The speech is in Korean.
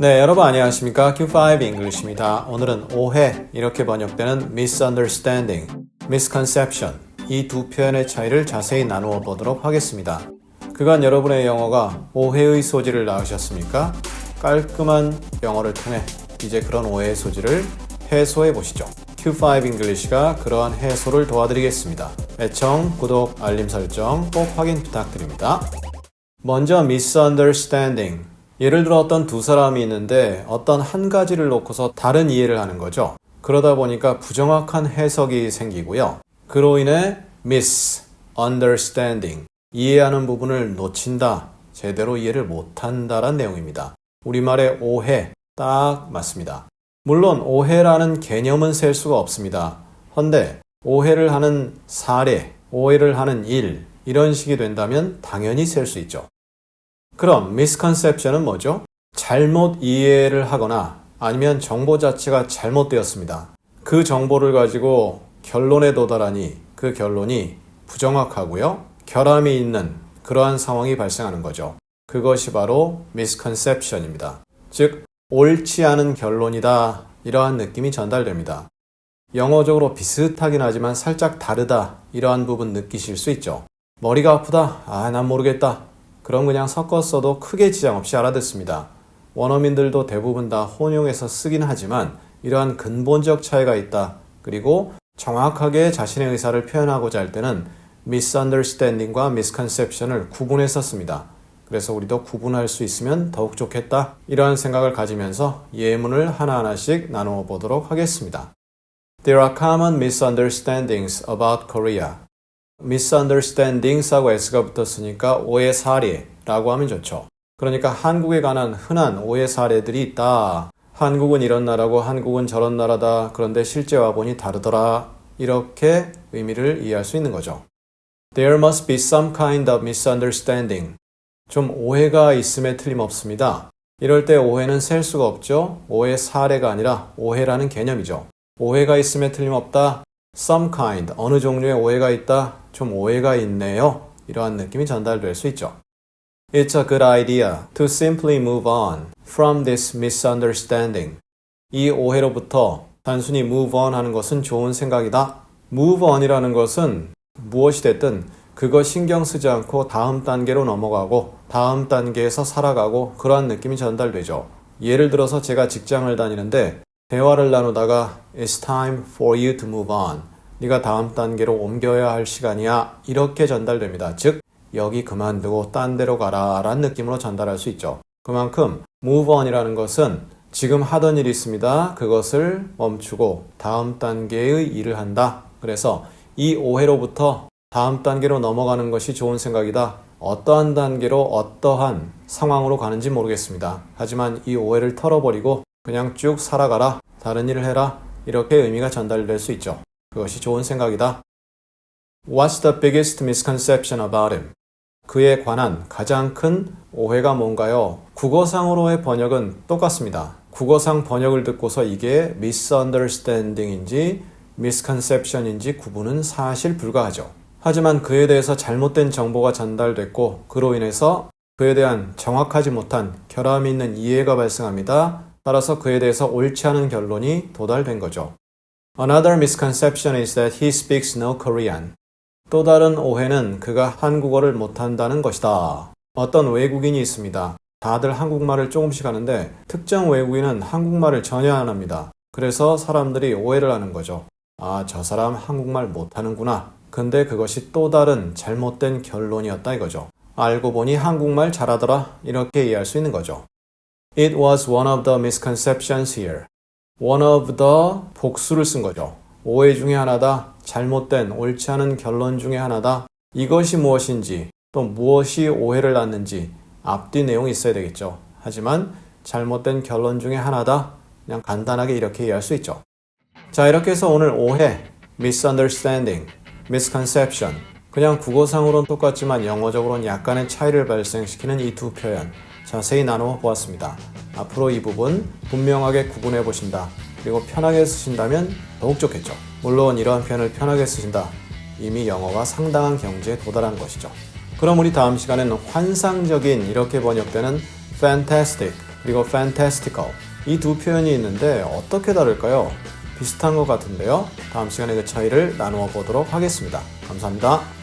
네, 여러분 안녕하십니까? Q5 English입니다. 오늘은 오해 이렇게 번역되는 misunderstanding, misconception 이 두 표현의 차이를 자세히 나누어 보도록 하겠습니다. 그간 여러분의 영어가 오해의 소지를 낳으셨습니까? 깔끔한 영어를 통해 이제 그런 오해의 소지를 해소해 보시죠. Q5 English가 그러한 해소를 도와드리겠습니다. 애청, 구독, 알림 설정 꼭 확인 부탁드립니다. 먼저 misunderstanding. 예를 들어 어떤 두 사람이 있는데 어떤 한 가지를 놓고서 다른 이해를 하는 거죠. 그러다 보니까 부정확한 해석이 생기고요. 그로 인해 misunderstanding. 이해하는 부분을 놓친다. 제대로 이해를 못한다란 내용입니다. 우리말의 오해 딱 맞습니다. 물론 오해라는 개념은 셀 수가 없습니다. 헌데 오해를 하는 사례, 오해를 하는 일 이런 식이 된다면 당연히 셀 수 있죠. 그럼 misconception은 뭐죠? 잘못 이해를 하거나 아니면 정보 자체가 잘못되었습니다. 그 정보를 가지고 결론에 도달하니 그 결론이 부정확하고요. 결함이 있는 그러한 상황이 발생하는 거죠. 그것이 바로 misconception입니다. 즉, 옳지 않은 결론이다. 이러한 느낌이 전달됩니다. 영어적으로 비슷하긴 하지만 살짝 다르다. 이러한 부분 느끼실 수 있죠. 머리가 아프다. 아, 난 모르겠다. 그럼 그냥 섞었어도 크게 지장 없이 알아듣습니다. 원어민들도 대부분 다 혼용해서 쓰긴 하지만 이러한 근본적 차이가 있다. 그리고 정확하게 자신의 의사를 표현하고자 할 때는 misunderstanding과 misconception을 구분해서 씁니다. 그래서 우리도 구분할 수 있으면 더욱 좋겠다. 이러한 생각을 가지면서 예문을 하나하나씩 나누어 보도록 하겠습니다. There are common misunderstandings about Korea. Misunderstandings하고 s가 붙었으니까 오해 사례라고 하면 좋죠. 그러니까 한국에 관한 흔한 오해 사례들이 있다. 한국은 이런 나라고 한국은 저런 나라다. 그런데 실제 와 보니 다르더라. 이렇게 의미를 이해할 수 있는 거죠. There must be some kind of misunderstanding. 좀 오해가 있음에 틀림없습니다. 이럴 때 오해는 셀 수가 없죠. 오해 사례가 아니라 오해라는 개념이죠. 오해가 있음에 틀림없다. Some kind, 어느 종류의 오해가 있다. 좀 오해가 있네요. 이러한 느낌이 전달될 수 있죠. It's a good idea to simply move on from this misunderstanding. 이 오해로부터 단순히 move on 하는 것은 좋은 생각이다. move on이라는 것은 무엇이 됐든 그거 신경 쓰지 않고 다음 단계로 넘어가고 다음 단계에서 살아가고 그러한 느낌이 전달되죠. 예를 들어서 제가 직장을 다니는데 대화를 나누다가 It's time for you to move on. 네가 다음 단계로 옮겨야 할 시간이야. 이렇게 전달됩니다. 즉 여기 그만두고 딴 데로 가라 라는 느낌으로 전달할 수 있죠. 그만큼 move on이라는 것은 지금 하던 일이 있습니다. 그것을 멈추고 다음 단계의 일을 한다. 그래서 이 오해로부터 다음 단계로 넘어가는 것이 좋은 생각이다. 어떠한 단계로 어떠한 상황으로 가는지 모르겠습니다. 하지만 이 오해를 털어버리고 그냥 쭉 살아가라. 다른 일을 해라. 이렇게 의미가 전달될 수 있죠. 그것이 좋은 생각이다. What's the biggest misconception about him? 그에 관한 가장 큰 오해가 뭔가요? 국어상으로의 번역은 똑같습니다. 국어상 번역을 듣고서 이게 misunderstanding인지 misconception인지 구분은 사실 불가하죠. 하지만 그에 대해서 잘못된 정보가 전달됐고 그로 인해서 그에 대한 정확하지 못한 결함이 있는 이해가 발생합니다. 따라서 그에 대해서 옳지 않은 결론이 도달된 거죠. Another misconception is that he speaks no Korean. 또 다른 오해는 그가 한국어를 못한다는 것이다. 어떤 외국인이 있습니다. 다들 한국말을 조금씩 하는데 특정 외국인은 한국말을 전혀 안 합니다. 그래서 사람들이 오해를 하는 거죠. 아, 저 사람 한국말 못하는구나. 근데 그것이 또 다른 잘못된 결론이었다 이거죠. 알고 보니 한국말 잘하더라. 이렇게 이해할 수 있는 거죠. It was one of the misconceptions here. one of the 복수를 쓴 거죠. 오해 중에 하나다. 잘못된 옳지 않은 결론 중에 하나다. 이것이 무엇인지 또 무엇이 오해를 낳는지 앞뒤 내용이 있어야 되겠죠. 하지만 잘못된 결론 중에 하나다. 그냥 간단하게 이렇게 이해할 수 있죠. 자, 이렇게 해서 오늘 오해, misunderstanding, misconception 그냥 국어상으로는 똑같지만 영어적으로는 약간의 차이를 발생시키는 이 두 표현 자세히 나누어 보았습니다. 앞으로 이 부분 분명하게 구분해 보신다. 그리고 편하게 쓰신다면 더욱 좋겠죠. 물론 이러한 표현을 편하게 쓰신다. 이미 영어가 상당한 경지에 도달한 것이죠. 그럼 우리 다음 시간에는 환상적인 이렇게 번역되는 fantastic 그리고 fantastical. 이 두 표현이 있는데 어떻게 다를까요? 비슷한 것 같은데요. 다음 시간에 그 차이를 나누어 보도록 하겠습니다. 감사합니다.